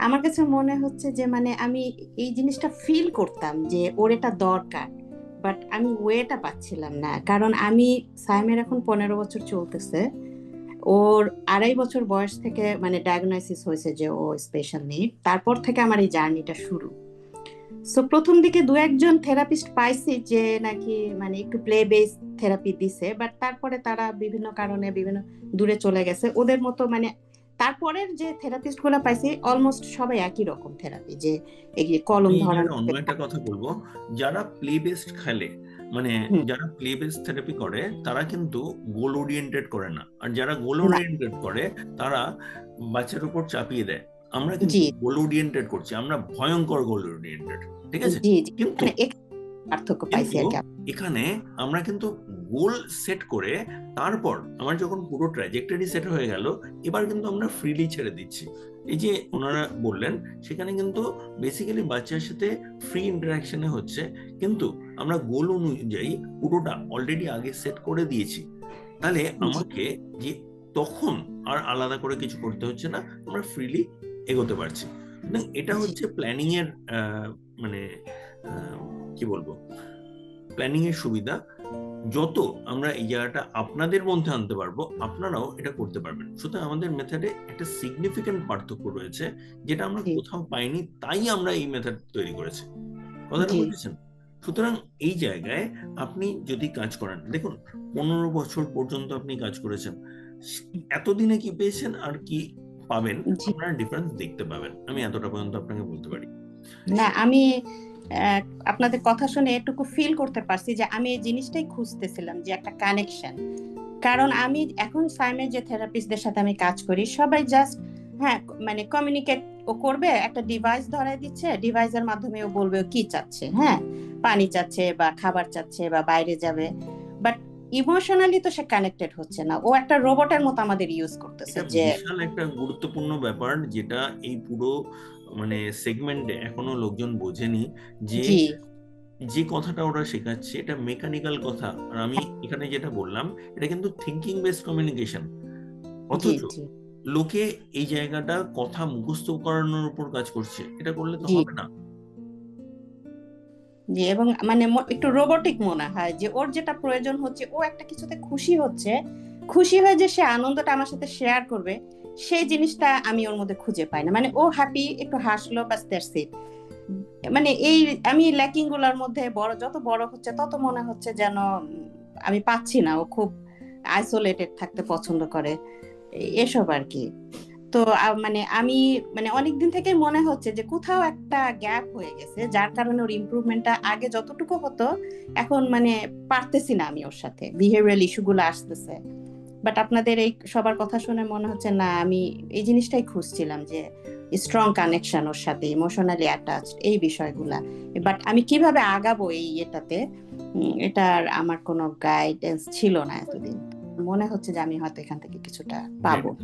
আমার কাছে মনে হচ্ছে যে মানে আমি এই জিনিসটা ফিল করতাম যে, ওর এটা দরকার বাট আমি ওয়েটা পাচ্ছিলাম না। কারণ আমি, সাইমের এখন পনেরো বছর চলতেছে, ওর আড়াই বছর বয়স থেকে মানে ডায়াগনোসিস হয়েছে যে, ও স্পেশাল নিড তারপর থেকে আমার এই জার্নিটা শুরু। সো প্রথম দিকে দু একজন থেরাপিস্ট পাইছি যে, নাকি মানে একটু প্লে বেস থেরাপি দিছে বাট তারপরে তারা বিভিন্ন কারণে বিভিন্ন দূরে চলে গেছে। ওদের মতো মানে তারপরের যে থেরাপিস্টগুলো পাইছি অলমোস্ট সবাই একই রকম থেরাপি যে এই যে কলম ধরানো অন্য একটা কথা বলব। যারা প্লে বেসড খেলে মানে যারা প্লে বেসড থেরাপি করে তারা কিন্তু গোল ওরিয়েন্টেড করে না। আর যারা গোল ওরিয়েন্টেড করে তারা বাচ্চার উপর চাপিয়ে দেয়। আমরা কিন্তু গোল ওরিয়েন্টেড করছি। আমরা ভয়ঙ্কর গোল ওরিয়েন্টেড ঠিক আছে? কিন্তু মানে পার্থক্য পাইছি এখানে আমরা কিন্তু গোল সেট করে তারপর আমার যখন পুরো ট্র্যাজেক্টরি সেট হয়ে গেল এবার কিন্তু আমরা ফ্রিলি ছেড়ে দিচ্ছি। এই যে ওনারা বললেন সেখানে কিন্তু বেসিক্যালি বাচ্চার সাথে ফ্রি ইন্টারাকশনে হচ্ছে। কিন্তু আমরা গোল অনুযায়ী পুরোটা অলরেডি আগে সেট করে দিয়েছি। তাহলে আমাকে যে তখন আর আলাদা করে কিছু করতে হচ্ছে না আমরা ফ্রিলি এগোতে পারছি। সুতরাং এটা হচ্ছে প্ল্যানিং এর আহ, মানে কি বলব? প্ল্যানিং এর সুবিধা। যত আমরা এই জায়গাটা আপনাদের মধ্যে আনতে পারব আপনারাও এটা করতে পারবেন। সুতরাং আমাদের মেথডে একটা সিগনিফিকেন্ট পার্থক্য রয়েছে যেটা আমরা কোথাও পাইনি তাই আমরা এই মেথড তৈরি করেছি। কথাটা। বুঝেছেন? সুতরাং এই জায়গায় আপনি যদি কাজ করেন দেখুন পনেরো বছর পর্যন্ত আপনি কাজ করেছেন এতদিনে কি পেয়েছেন আর কি পাবেন আপনারা ডিফারেন্স দেখতে পাবেন। আমি এতটা পর্যন্ত আপনাকে বলতে পারি। না আমি আপনাদের কথা শুনে এটুকু ফিল করতে পারছি যে আমি এই জিনিসটাই খুঁজতেছিলাম যে একটা কানেকশন কারণ আমি এখন সাইমের যে থেরাপিস্টদের সাথে আমি কাজ করি সবাই জাস্ট হ্যাঁ মানে কমিউনিকেট ও করবে একটা ডিভাইস ধরাই দিচ্ছে ডিভাইসের মাধ্যমে ও বলবে ও কি চাচ্ছে হ্যাঁ পানি চাচ্ছে বা খাবার চাচ্ছে বা বাইরে যাবে। বাট ইমোশনালি তো সে কানেক্টেড হচ্ছে না। ও একটা রোবটের মতো আমাদের ইউজ করতেছে যে একটা গুরুত্বপূর্ণ ব্যাপার যেটা এই পুরো মানে সেগমেন্টে এখনও লোকজন বোঝেনি যে যে কথাটা ওরা শেখাচ্ছে এটা মেকানিক্যাল কথা। আর আমি এখানে যেটা বললাম এটা কিন্তু থিঙ্কিং বেসড কমিউনিকেশন অথচ লোকে এই জায়গাটা কথা মুখস্থ করানোর উপর কাজ করছে। এটা করলে তো হবে না। জি এবং মানে একটু রোবটিক মনে হয় যে ওর যেটা প্রয়োজন হচ্ছে ও একটা কিছুতে খুশি হচ্ছে। খুশি হয়ে যে সে আনন্দটা আমার সাথে শেয়ার করবে সেই জিনিসটা আমি ওর মধ্যে খুঁজে পাই না। মানে ও হ্যাপি একটু হাসলো বাস দ্যাটস মানে এই, আমি ল্যাকিংগুলোর মধ্যে বড়, যত বড় হচ্ছে, তত মনে হচ্ছে যেন আমি পাচ্ছি না। ও খুব আইসোলেটেড থাকতে পছন্দ করে। এসব আর কি। তো মানে আমি মানে অনেকদিন থেকেই মনে হচ্ছে যে কোথাও একটা গ্যাপ হয়ে গেছে, যার কারণে ওর ইমপ্রুভমেন্টটা আগে যতটুকু হতো, এখন মানে পারতেছি না আমি ওর সাথে। বিহেভিয়ারাল ইস্যুগুলো আসতেছে। বাট আপনাদের এই সবার কথা শুনে মনে হচ্ছে না আমি এই জিনিসটাই খুঁজছিলাম যে স্ট্রং কানেকশন ওর সাথে ইমোশনালি অ্যাটাচ এই বিষয়গুলা। বাট আমি কীভাবে আগাবো এই এটাতে এটার আমার কোনো গাইডেন্স ছিল না এতদিন। মনে হচ্ছে যে আমি হয়তো এখান থেকে কিছুটা পাবো।